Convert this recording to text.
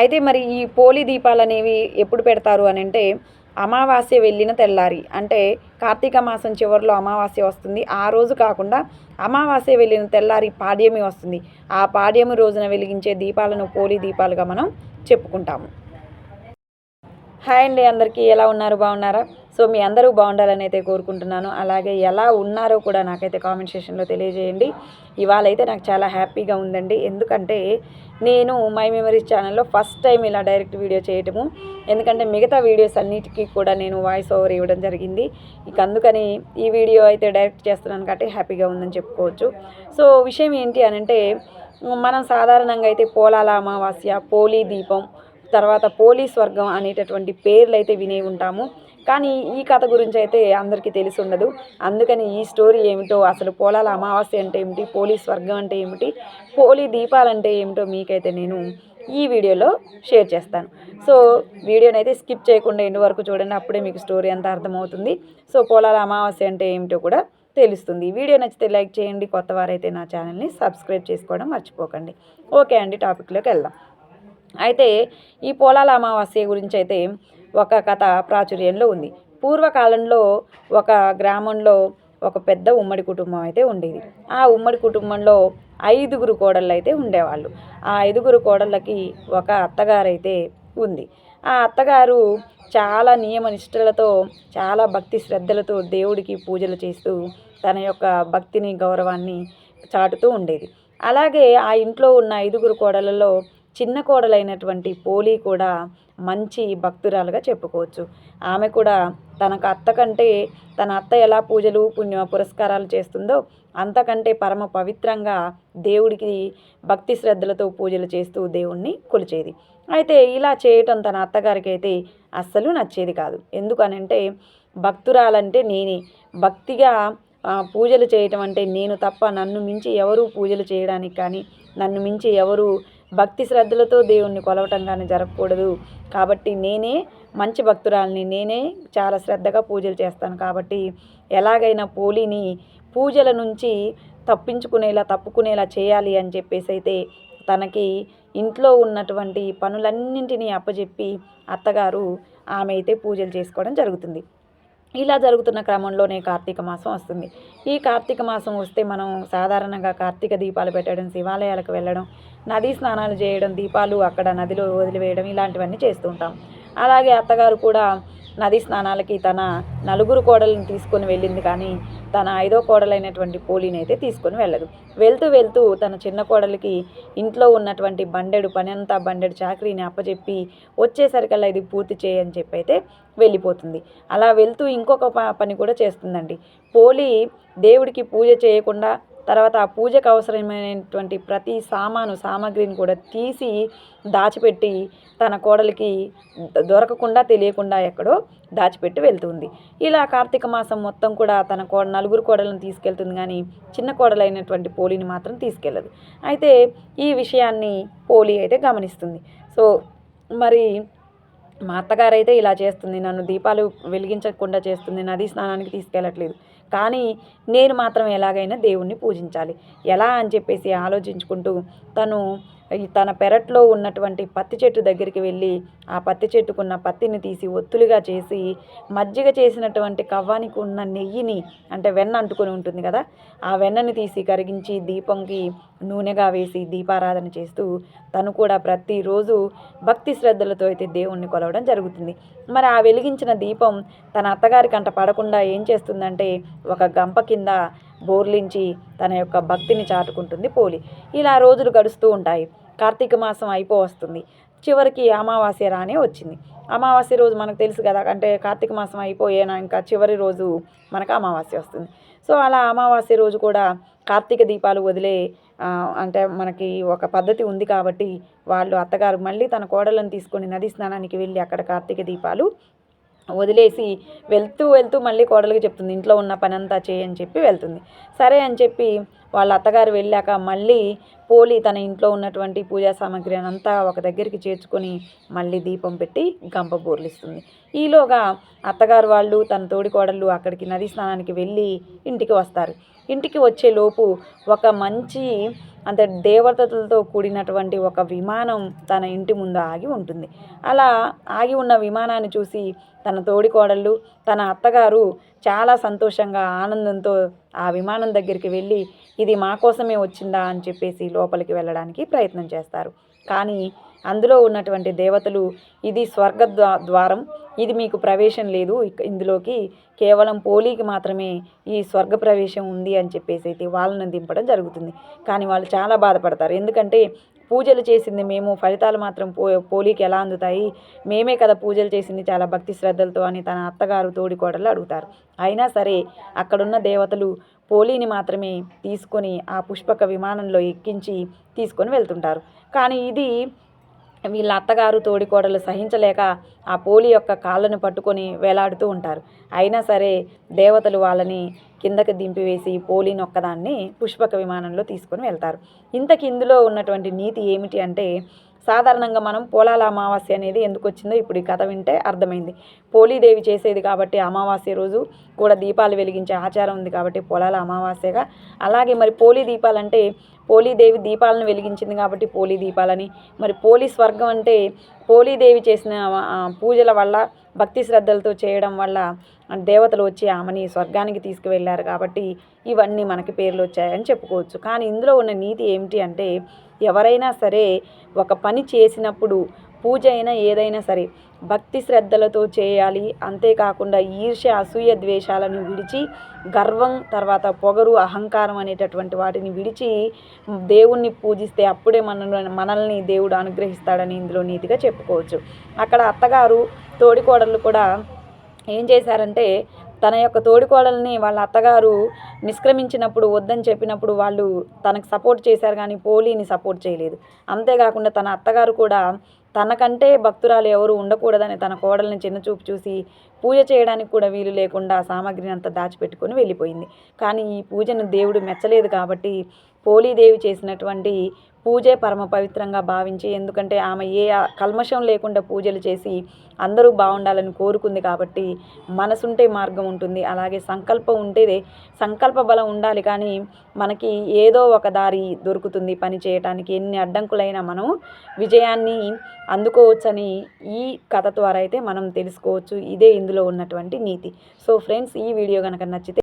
అయితే మరి ఈ పోలి దీపాలు అనేవి ఎప్పుడు పెడతారు అని అంటే అమావాస్య వెళ్ళిన తెల్లారి. అంటే కార్తీక మాసం చివరిలో అమావాస్య వస్తుంది. ఆ రోజు కాకుండా అమావాస్య వెళ్ళిన తెల్లారి పాడ్యమి వస్తుంది. ఆ పాడ్యమి రోజున వెలిగించే దీపాలను పోలి దీపాలుగా మనం చెప్పుకుంటాము. హాయ్ అండి అందరికీ. ఎలా ఉన్నారు? బాగున్నారా? సో మీ అందరూ బాగుండాలని అయితే కోరుకుంటున్నాను. అలాగే ఎలా ఉన్నారో కూడా నాకైతే కామెంట్ సెషన్లో తెలియజేయండి. ఇవాళ అయితే నాకు చాలా హ్యాపీగా ఉందండి. ఎందుకంటే నేను మై మెమరీస్ ఛానల్లో ఫస్ట్ టైం ఇలా డైరెక్ట్ వీడియో చేయటము. ఎందుకంటే మిగతా వీడియోస్ అన్నిటికీ కూడా నేను వాయిస్ ఓవర్ ఇవ్వడం జరిగింది. ఇక అందుకని ఈ వీడియో అయితే డైరెక్ట్ చేస్తున్నాను కాబట్టి హ్యాపీగా ఉందని చెప్పుకోవచ్చు. సో విషయం ఏంటి అని అంటే మనం సాధారణంగా అయితే పోలాల అమావాస్య పోలీ దీపం తర్వాత పోలీస్ వర్గం అనేటటువంటి పేర్లు అయితే వినే ఉంటాము. కానీ ఈ కథ గురించి అయితే అందరికీ తెలిసి ఉండదు అందుకని ఈ స్టోరీ ఏమిటో అసలు పోలాల అమావాస్య అంటే ఏమిటి పోలీస్ వర్గం అంటే ఏమిటి పోలీ దీపాలంటే ఏమిటో మీకైతే నేను ఈ వీడియోలో షేర్ చేస్తాను. సో వీడియోని అయితే స్కిప్ చేయకుండా ఎండు వరకు చూడండి అప్పుడే మీకు స్టోరీ అంతా అర్థమవుతుంది. సో పోలాల అమావాస్య అంటే ఏమిటో కూడా తెలుస్తుంది. వీడియో నచ్చితే లైక్ చేయండి కొత్త వారైతే నా ఛానల్ని సబ్స్క్రైబ్ చేసుకోవడం మర్చిపోకండి. ఓకే అండి టాపిక్లోకి వెళ్దాం. అయితే ఈ పోలాల అమావాస్య గురించి అయితే ఒక కథ ప్రాచుర్యంలో ఉంది. పూర్వకాలంలో ఒక గ్రామంలో ఒక పెద్ద ఉమ్మడి కుటుంబం అయితే ఉండేది. ఆ ఉమ్మడి కుటుంబంలో ఐదుగురు కోడళ్ళు అయితే ఉండేవాళ్ళు. ఆ ఐదుగురు కోడళ్ళకి ఒక అత్తగారైతే ఉంది. ఆ అత్తగారు చాలా నియమ నిష్ఠలతో చాలా భక్తి శ్రద్ధలతో దేవుడికి పూజలు చేస్తూ తన యొక్క భక్తిని గౌరవాన్ని చాటుతూ ఉండేది. అలాగే ఆ ఇంట్లో ఉన్న ఐదుగురు కోడలలో చిన్న కోడలైనటువంటి పోలి కూడా మంచి భక్తురాలుగా చెప్పుకోవచ్చు. ఆమె కూడా తనకు అత్త కంటే తన అత్త ఎలా పూజలు పుణ్య పురస్కారాలు చేస్తుందో అంతకంటే పరమ పవిత్రంగా దేవుడికి భక్తి శ్రద్ధలతో పూజలు చేస్తూ దేవుణ్ణి కొలిచేది. అయితే ఇలా చేయటం తన అత్తగారికి అయితే అస్సలు నచ్చేది కాదు. ఎందుకనంటే భక్తురాలంటే నేనే. భక్తిగా పూజలు చేయటం అంటే నేను తప్ప నన్ను మించి ఎవరు పూజలు చేయడానికి కానీ నన్ను మించి ఎవరు భక్తి శ్రద్ధలతో దేవుణ్ణి కొలవటం కానీ జరగకూడదు. కాబట్టి నేనే మంచి భక్తురాలని నేనే చాలా శ్రద్ధగా పూజలు చేస్తాను. కాబట్టి ఎలాగైనా పోలిని పూజల నుంచి తప్పించుకునేలా తప్పుకునేలా చేయాలి అని చెప్పేసి అయితే తనకి ఇంట్లో ఉన్నటువంటి పనులన్నింటినీ అప్పచెప్పి అత్తగారు ఆమె అయితే పూజలు చేసుకోవడం జరుగుతుంది. ఇలా జరుగుతున్న క్రమంలోనే కార్తీక మాసం వస్తుంది. ఈ కార్తీక మాసం వస్తే మనం సాధారణంగా కార్తీక దీపాలు పెట్టడం శివాలయాలకు వెళ్ళడం నదీ స్నానాలు చేయడం దీపాలు అక్కడ నదిలో వదిలివేయడం ఇలాంటివన్నీ చేస్తూ ఉంటాం. అలాగే అత్తగారు కూడా నది స్నానాలకి తన నలుగురు కోడలను తీసుకొని వెళ్ళింది కానీ తన ఐదో కోడలైనటువంటి పోలిని అయితే తీసుకొని వెళ్ళదు. వెళ్తూ వెళ్తూ తన చిన్న కోడలికి ఇంట్లో ఉన్నటువంటి బండెడు పని అంతా బండెడు చాకరీని అప్పచెప్పి వచ్చేసరికల్లా ఇది పూర్తి చేయని చెప్పి అయితే వెళ్ళిపోతుంది. అలా వెళ్తూ ఇంకొక పని కూడా చేస్తుందండి. పోలి దేవుడికి పూజ చేయకుండా తర్వాత ఆ పూజకు అవసరమైనటువంటి ప్రతి సామాను సామాగ్రిని కూడా తీసి దాచిపెట్టి తన కోడలికి దొరకకుండా తెలియకుండా ఎక్కడో దాచిపెట్టి వెళ్తుంది. ఇలా కార్తీక మాసం మొత్తం కూడా తన కో నలుగురు కోడలను తీసుకెళ్తుంది కానీ చిన్న కోడలైనటువంటి పోలిని మాత్రం తీసుకెళ్ళదు అయితే ఈ విషయాన్ని పోలి అయితే గమనిస్తుంది. సో మరి మా అత్తగారైతే ఇలా చేస్తుంది. నన్ను దీపాలు వెలిగించకుండా చేస్తుంది. నదీ స్నానానికి తీసుకెళ్ళట్లేదు. కానీ నేను మాత్రం ఎలాగైనా దేవుణ్ణి పూజించాలి. ఎలా అని చెప్పేసి ఆలోచించుకుంటూ తను తన పెరట్లో ఉన్నటువంటి పత్తి చెట్టు దగ్గరికి వెళ్ళి ఆ పత్తి చెట్టుకున్న పత్తిని తీసి ఒత్తులుగా చేసి మజ్జిగ చేసినటువంటి కవ్వానికి ఉన్న నెయ్యిని అంటే వెన్న అంటుకొని ఉంటుంది కదా ఆ వెన్నని తీసి కరిగించి దీపంకి నూనెగా వేసి దీపారాధన చేస్తూ తను కూడా ప్రతిరోజు భక్తి శ్రద్ధలతో అయితే దేవుణ్ణి కొలవడం జరుగుతుంది. మరి ఆ వెలిగించిన దీపం తన అత్తగారికి అంట పడకుండా ఏం చేస్తుందంటే ఒక గంప కింద బోర్లించి తన యొక్క భక్తిని చాటుకుంటుంది పోలి. ఇలా రోజులు గడుస్తూ ఉంటాయి. కార్తీక మాసం అయిపో వస్తుంది. చివరికి అమావాస్య రానే వచ్చింది. అమావాస్య రోజు మనకు తెలుసు కదా అంటే కార్తీక మాసం అయిపోయేనా ఇంకా చివరి రోజు మనకు అమావాస్య వస్తుంది. సో అలా అమావాస్య రోజు కూడా కార్తీక దీపాలు వదిలే అంటే మనకి ఒక పద్ధతి ఉంది కాబట్టి వాళ్ళు అత్తగారు మళ్ళీ తన కోడలను తీసుకొని నది స్నానానికి వెళ్ళి అక్కడ కార్తీక దీపాలు వదిలేసి వెళ్తూ వెళ్తూ మళ్ళీ కోడలికి చెప్తుంది ఇంట్లో ఉన్న పని అంతా చేయని చెప్పి వెళ్తుంది. సరే అని చెప్పి వాళ్ళ అత్తగారు వెళ్ళాక మళ్ళీ పోలి తన ఇంట్లో ఉన్నటువంటి పూజా సామాగ్రి అంతా ఒక దగ్గరికి చేర్చుకొని మళ్ళీ దీపం పెట్టి గంప బోర్లిస్తుంది. ఈలోగా అత్తగారు వాళ్ళు తన తోడికోడళ్ళు అక్కడికి నది స్నానానికి వెళ్ళి ఇంటికి వస్తారు. ఇంటికి వచ్చే లోపు ఒక మంచి అంత దేవతలతో కూడినటువంటి ఒక విమానం తన ఇంటి ముందు ఆగి ఉంటుంది. అలా ఆగి ఉన్న విమానాన్ని చూసి తన తోడికోడళ్ళు తన అత్తగారు చాలా సంతోషంగా ఆనందంతో ఆ విమానం దగ్గరికి వెళ్ళి ఇది మా కోసమే వచ్చిందా అని చెప్పేసి లోపలికి వెళ్ళడానికి ప్రయత్నం చేస్తారు. కానీ అందులో ఉన్నటువంటి దేవతలు ఇది స్వర్గ ద్వారం ఇది మీకు ప్రవేశం లేదు ఇందులోకి కేవలం పోలీకి మాత్రమే ఈ స్వర్గ ప్రవేశం ఉంది అని చెప్పేసి అయితే వాళ్ళని దింపడం జరుగుతుంది. కానీ వాళ్ళు చాలా బాధపడతారు. ఎందుకంటే పూజలు చేసింది మేము ఫలితాలు మాత్రం పో పోలీకి ఎలా అందుతాయి? మేమే కదా పూజలు చేసింది చాలా భక్తి శ్రద్ధలతో అని తన అత్తగారు తోడికోడలు అడుగుతారు. అయినా సరే అక్కడున్న దేవతలు పోలీని మాత్రమే తీసుకొని ఆ పుష్పక విమానంలో ఎక్కించి తీసుకొని వెళ్తుంటారు. కానీ ఇది వీళ్ళ అత్తగారు తోడికోడలు సహించలేక ఆ పోలి యొక్క కాళ్ళను పట్టుకొని వేలాడుతూ ఉంటారు. అయినా సరే దేవతలు వాళ్ళని కిందకి దింపివేసి పోలిని ఒక్కదాన్ని పుష్పక విమానంలో తీసుకొని వెళ్తారు. ఇంతకి ఇందులో ఉన్నటువంటి నీతి ఏమిటి అంటే సాధారణంగా మనం పోలాల అమావాస్య అనేది ఎందుకు వచ్చిందో ఇప్పుడు ఈ కథ వింటే అర్థమైంది. పోలీదేవి చేసేది కాబట్టి అమావాస్య రోజు కూడా దీపాలు వెలిగించే ఆచారం ఉంది కాబట్టి పొలాల అమావాస్యగా. అలాగే మరి పోలీ దీపాలంటే పోలీదేవి దీపాలను వెలిగించింది కాబట్టి పోలీ దీపాలని. మరి పోలీ స్వర్గం అంటే పోలీదేవి చేసిన పూజల వల్ల భక్తి శ్రద్ధలతో చేయడం వల్ల దేవతలు వచ్చి ఆమెని స్వర్గానికి తీసుకువెళ్ళారు కాబట్టి ఇవన్నీ మనకి పేర్లు వచ్చాయని చెప్పుకోవచ్చు. కానీ ఇందులో ఉన్న నీతి ఏమిటి అంటే ఎవరైనా సరే ఒక పని చేసినప్పుడు పూజ అయినా ఏదైనా సరే భక్తి శ్రద్ధలతో చేయాలి. అంతేకాకుండా ఈర్ష్య అసూయ ద్వేషాలను విడిచి గర్వం తర్వాత పొగరు అహంకారం అనేటటువంటి వాటిని విడిచి దేవుణ్ణి పూజిస్తే అప్పుడే మనల్ని మనల్ని దేవుడు అనుగ్రహిస్తాడని ఇందులో నీతిగా చెప్పుకోవచ్చు. అక్కడ అత్తగారు తోడికోడళ్ళు కూడా ఏం చేశారంటే తన యొక్క తోడికోడల్ని వాళ్ళ అత్తగారు నిష్క్రమించినప్పుడు వద్దని చెప్పినప్పుడు వాళ్ళు తనకు సపోర్ట్ చేశారు కానీ పోలీని సపోర్ట్ చేయలేదు. అంతేకాకుండా తన అత్తగారు కూడా తనకంటే భక్తురాలు ఎవరు ఉండకూడదని తన కోడల్ని చిన్నచూపు చూసి పూజ చేయడానికి కూడా వీలు లేకుండా సామాగ్రిని అంతా దాచిపెట్టుకొని వెళ్ళిపోయింది. కానీ ఈ పూజను దేవుడు మెచ్చలేదు కాబట్టి పోలీదేవి చేసినటువంటి పూజే పరమ పవిత్రంగా భావించి ఎందుకంటే ఆమె ఏ కల్మషం లేకుండా పూజలు చేసి అందరూ బాగుండాలని కోరుకుంది కాబట్టి మనసుంటే మార్గం ఉంటుంది. అలాగే సంకల్పం ఉంటేదే సంకల్ప బలం ఉండాలి. కానీ మనకి ఏదో ఒక దారి దొరుకుతుంది పని చేయటానికి. ఎన్ని అడ్డంకులైనా మనం విజయాన్ని అందుకోవచ్చని ఈ కథ ద్వారా అయితే మనం తెలుసుకోవచ్చు. ఇదే ఇందులో ఉన్నటువంటి నీతి. సో ఫ్రెండ్స్ ఈ వీడియో కనుక నచ్చితే